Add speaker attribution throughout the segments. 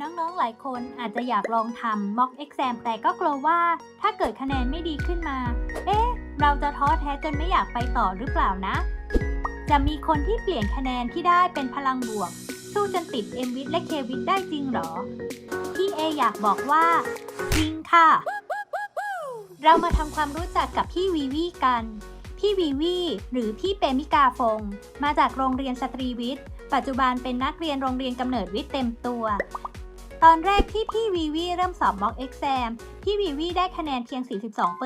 Speaker 1: น้องๆหลายคนอาจจะอยากลองทำ mock exam แต่ก็กลัวว่า ถ้าเกิดคะแนนไม่ดีขึ้นมา เอ๊ะ เราจะท้อแท้จนไม่อยากไปต่อหรือเปล่านะ จะมีคนที่เปลี่ยนคะแนนที่ได้เป็นพลังบวก สู้จนติด m w i t และ k w i t ได้จริงหรอ พี่เออยากบอกว่า จริงค่ะ เรามาทำความรู้จักกับพี่วีวีกันพี่วีวีหรือพี่เปมิกาฟง มาจากโรงเรียนสตรีวิทย์ ปัจจุบันเป็นนักเรียนโรงเรียนกำเนิดวิทย์เต็มตัว ตอนแรกที่พี่วีวีเริ่มสอบม็อกเอ็กซมพี่วีวีได้คะแนนเพียง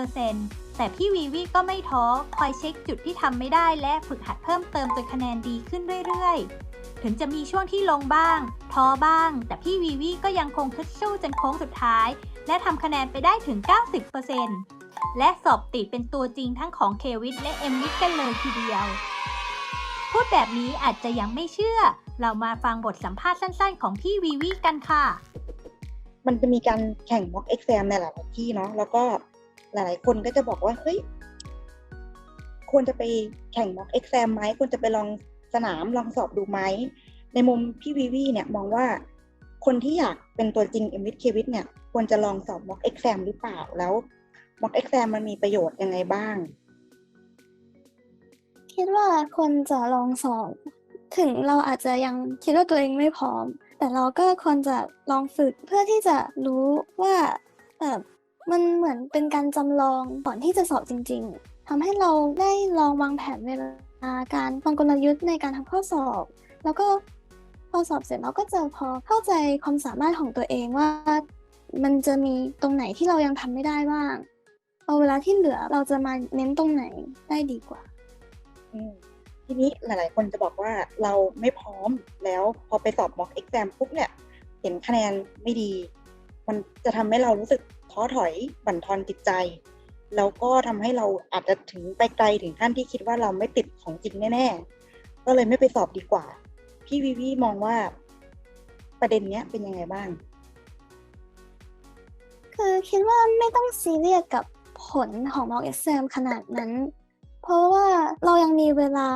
Speaker 1: 42%แต่พี่วีวีก็ไม่ท้อ คอยเช็คจุดที่ทำไม่ได้และฝึกหัดเพิ่มเติมจนคะแนนดีขึ้นเรื่อยๆ ถึงจะมีช่วงที่ลงบ้าง ท้อบ้าง แต่พี่วีวีก็ยังคงคึดสู้จนโค้งสุดท้าย และทำคะแนนไปได้ถึง 90%และสอบติดเป็นตัวจริงทั้งของเควิทและเอ็มวิทกันเลยทีเดียว พูดแบบนี้อาจจะยังไม่เชื่อ เรามาฟังบทสัมภาษณ์สั้นๆ ของพี่วีวีกันค่ะ
Speaker 2: มันจะมีการแข่ง mock exam ในหลายๆที่เนาะแล้วก็หลายๆ คนก็จะบอกว่าเฮ้ยควรจะไปแข่ง mock exam ไหมควรจะไปลองสนามลองสอบดูไหมในมุมพี่วีวีเนี่ยมองว่าคนที่อยากเป็นตัวจริง m w i t k w i t เนี่ยควรจะลองสอบ mock exam หรือเปล่าแล้ว mock exam มันมีประโยชน์ยังไงบ้าง
Speaker 3: คิดว่าควรจะลองสอบ ถึงเราอาจจะยังคิดว่าตัวเองไม่พร้อม แต่เราก็ควรจะลองฝึกเพื่อที่จะรู้ว่าแบบมันเหมือนเป็นการจำลองก่อนที่จะสอบจริง ๆทำให้เราได้ลองวางแผนเวลาการวางกลยุทธ์ในการทำข้อสอบ แล้วก็พอสอบเสร็จเราก็จะพอเข้าใจความสามารถของตัวเองว่า มันจะมีตรงไหนที่เรายังทำไม่ได้บ้างเอาเวลาที่เหลือเราจะมาเน้นตรงไหนได้ดีกว่า
Speaker 2: อืม ทีนี้หลาย ๆ คนจะบอกว่าเราไม่พร้อมแล้วพอไปสอบ mock exam ปุ๊บเนี่ย เห็นคะแนนไม่ดี มันจะทำให้เรารู้สึกท้อถอยบั่นทอนจิตใจ แล้วก็ทำให้เราอาจจะถึงไปไกลถึงขั้นที่คิดว่าเราไม่ติดของจริงแน่ ๆ ก็เลยไม่ไปสอบดีกว่า พี่วิวีมองว่าประเด็นเนี้ยเป็นยังไงบ้าง
Speaker 3: คือคิดว่าไม่ต้องซีเรียสกับผลของ mock exam ขนาดนั้น เพราะว่าเรายังมีเวลา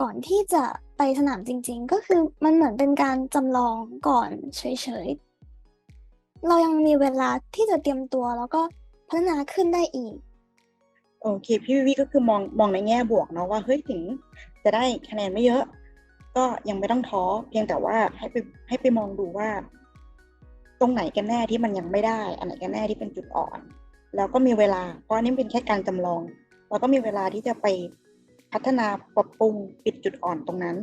Speaker 3: ก่อนที่จะไปสนามจริง ๆ ก็คือมันเหมือนเป็นการจำลองก่อนเฉยๆ เรายังมีเวลาที่จะเตรียมตัวแล้วก็พัฒนาขึ้นได้อีก
Speaker 2: โอเค พี่วิวีก็คือมองมองในแง่บวกเนาะว่าเฮ้ยถึงจะได้คะแนนไม่เยอะ ก็ยังไม่ต้องท้อเพียงแต่ว่าให้ไปให้ไปมองดูว่า ตรงไหนกันแน่ที่มันยังไม่ได้ อันไหนกันแน่ที่เป็นจุดอ่อน แล้วก็มีเวลาเพราะนนี่เป็นแค่การจำลอง เราก็มีเวลาที่จะไปพัฒนาปรับปรุงปิดจุดอ่อนตรงนั้น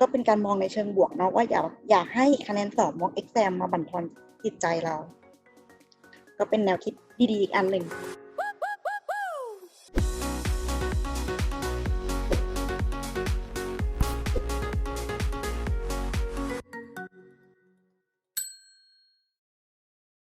Speaker 2: ก็เป็นการมองในเชิงบวกเนาะว่าอยากอยากให้คะแนนสอบมอกเอ็กแซมมาบั่นทอนจิตใจเรา ก็เป็นแนวคิดดีๆอีกอันหนึ่ง